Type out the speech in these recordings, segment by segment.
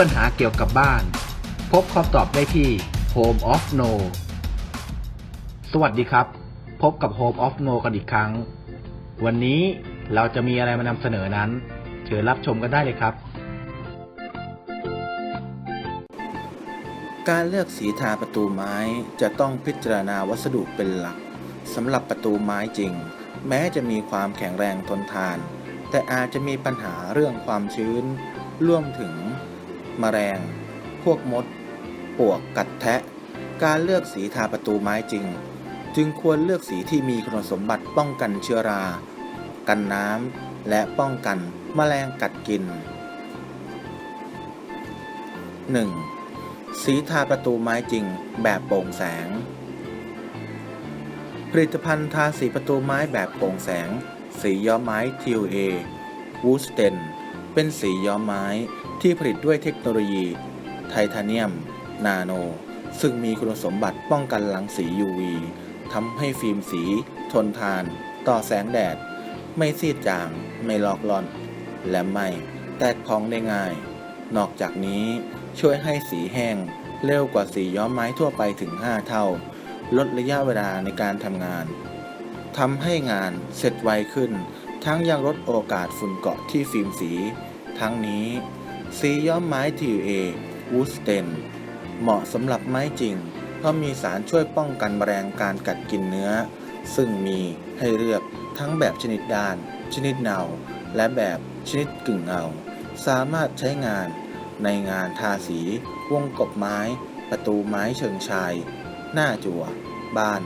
ปัญหาเกี่ยวกับบ้าน พบคำตอบได้ที่ Home of No สวัสดีครับ พบกับ Home of No กันอีกครั้ง วันนี้เราจะมีอะไรมานำเสนอนั้นเชิญรับชมกันได้เลยครับ การเลือกสีทาประตูไม้จะต้องพิจารณาวัสดุเป็นหลักสำหรับประตูไม้จริง แม้จะมีความแข็งแรงทนทาน แต่อาจจะมีปัญหาเรื่องความชื้นร่วมถึง แมลง พวกมด ปวก กัดแทะ การเลือกสีทาประตูไม้จริง จึงควรเลือกสีที่มีคุณสมบัติป้องกันเชื้อรา กันน้ำ และป้องกันแมลงกัดกิน 1. สีทาประตูไม้จริงแบบโปร่งแสง ผลิตภัณฑ์ทาสีประตูไม้แบบโปร่งแสง สีย้อมไม้ TUA w o o d s t e n เป็นสีย้อมไม้ที่ผลิตด้วยเทคโนโลยี ไทเทเนียม นาโน ซึ่งมีคุณสมบัติป้องกันรังสี UV ทำให้ฟิล์มสี ทนทาน ต่อแสงแดด ไม่ซีดจาง ไม่ลอกลอน และไม่แตกพองได้ง่าย นอกจากนี้ช่วยให้สีแห้งเร็วกว่าสีย้อมไม้ทั่วไปถึง 5 เท่า ลดระยะเวลาในการทำงานทำให้งานเสร็จไวขึ้น ทั้งยังลดโอกาสฝุ่นเกาะที่ฟิล์มสี ทั้งนี้ สีย้อมไม้ TUA w o o d s t e n เหมาะสำหรับไม้จริง เพราะมีสารช่วยป้องกันแมลงการกัดกินเนื้อ ซึ่งมีให้เลือกทั้งแบบชนิดด้าน ชนิดเนา และแบบชนิดกึ่งเงา สามารถใช้งานในงานทาสี วงกบไม้ ประตูไม้เชิงชาย หน้าจั่ว บ้าน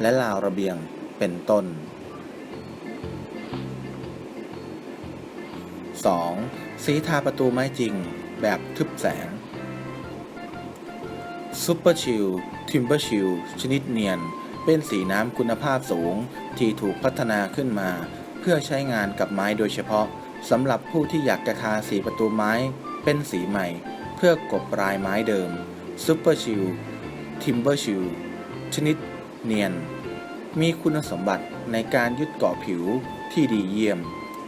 และราวระเบียง เป็นต้น 2. สีทาประตูไม้จริง แบบทึบแสงซูเปอร์ชิลทิมเบอร์ชิลชนิดเนียน เป็นสีน้ำคุณภาพสูง ที่ถูกพัฒนาขึ้นมา เพื่อใช้งานกับไม้โดยเฉพาะสำหรับผู้ที่อยากจะทาสีประตูไม้ เป็นสีใหม่ เพื่อกบปลายไม้เดิมซูเปอร์ชิลทิมเบอร์ชิลชนิดเนียน มีคุณสมบัติในการยึดเกาะผิวที่ดีเยี่ยม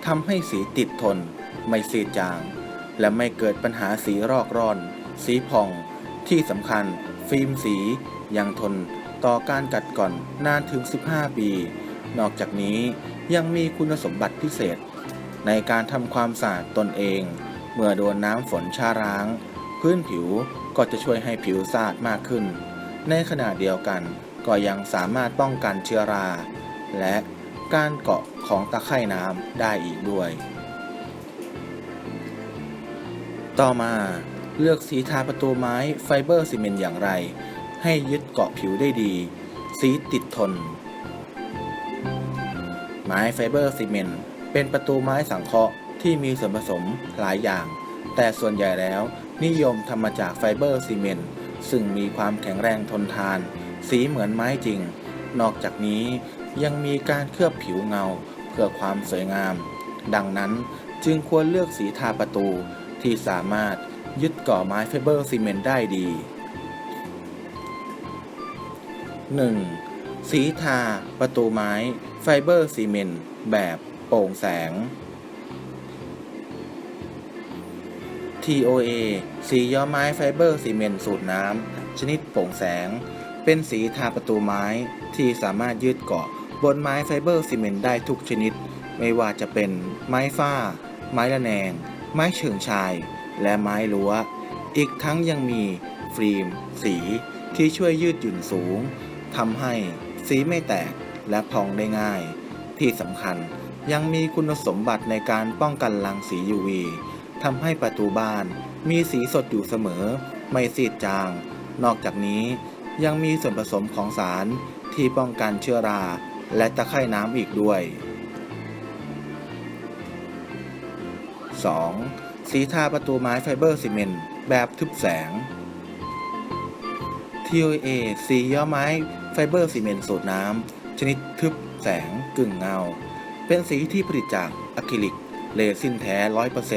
ทำให้สีติดทน ไม่เสียจาง และไม่เกิดปัญหาสีรอกร่อน สีพอง ที่สำคัญ ฟิล์มสียังทนต่อการกัดก่อนนานถึง 15 ปี นอกจากนี้ยังมีคุณสมบัติพิเศษ ในการทำความสะอาดตนเอง เมื่อโดนน้ำฝนชาร้าง พื้นผิวก็จะช่วยให้ผิวสะอาดมากขึ้น ในขณะเดียวกันก็ยังสามารถป้องกันเชื้อรา และ การเกาะของตะไคร่น้ำได้อีกด้วย ต่อมาเลือกสีทาประตูไม้ไฟเบอร์ซีเมนต์อย่างไร ให้ยึดเกาะผิวได้ดี สีติดทน ไม้ไฟเบอร์ซีเมนต์เป็นประตูไม้สังเคราะห์ที่มีส่วนผสมหลายอย่าง แต่ส่วนใหญ่แล้วนิยมทำมาจากไฟเบอร์ซีเมนต์ซึ่งมีความแข็งแรงทนทาน สีเหมือนไม้จริง นอกจากนี้ ยังมีการเคลือบผิวเงา เพื่อความสวยงาม ดังนั้นจึงควรเลือกสีทาประตูที่สามารถยึดเกาะไม้ไฟเบอร์ซีเมนต์ได้ดี 1. สีทาประตูไม้ไฟเบอร์ซีเมนต์แบบโปร่งแสง TOA สีย้อมไม้ไฟเบอร์ซีเมนต์สูตรน้ำชนิดโปร่งแสง เป็นสีทาประตูไม้ที่สามารถยืดเกาะ บนไม้ไฟเบอร์ซีเมนต์ได้ทุกชนิด ไม่ว่าจะเป็นไม้ฝ้า ไม้ระแนง ไม้เชิงชาย และไม้รั้ว อีกทั้งยังมีฟิล์ม สีที่ช่วยยืดหยุ่นสูงทำให้สีไม่แตกและพองได้ง่าย ที่สำคัญยังมีคุณสมบัติในการป้องกันรังสี UV ทำให้ประตูบ้านมีสีสดอยู่เสมอ ไม่ซีดจาง นอกจากนี้ยังมีส่วนผสมของสารที่ป้องกันเชื้อรา และตะไคร่น้ำอีกด้วย 2. สีทาประตูไม้ไฟเบอร์ซีเมนต์แบบทึบแสง TOA สีย้อมไม้ไฟเบอร์ซีเมนต์สูตรน้ำชนิดทึบแสงกึ่งเงา เป็นสีที่ผลิตจากอะคริลิกเรซินแท้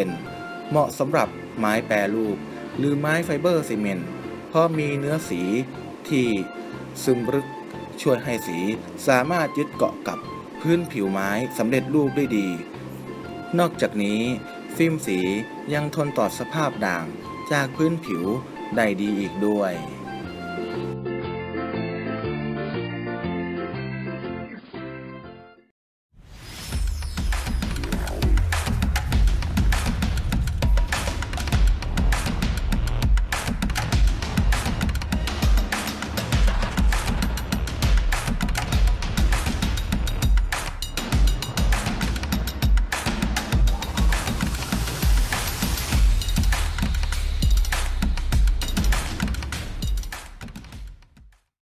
100%เหมาะสำหรับไม้แปรรูป หรือไม้ไฟเบอร์ซีเมนต์เพราะมีเนื้อสีที่ซึมลึก ช่วยให้สีสามารถยึดเกาะกับพื้นผิวไม้สำเร็จรูปได้ดี นอกจากนี้ ฟิล์มสียังทนต่อสภาพด่างจากพื้นผิวได้ดีอีกด้วย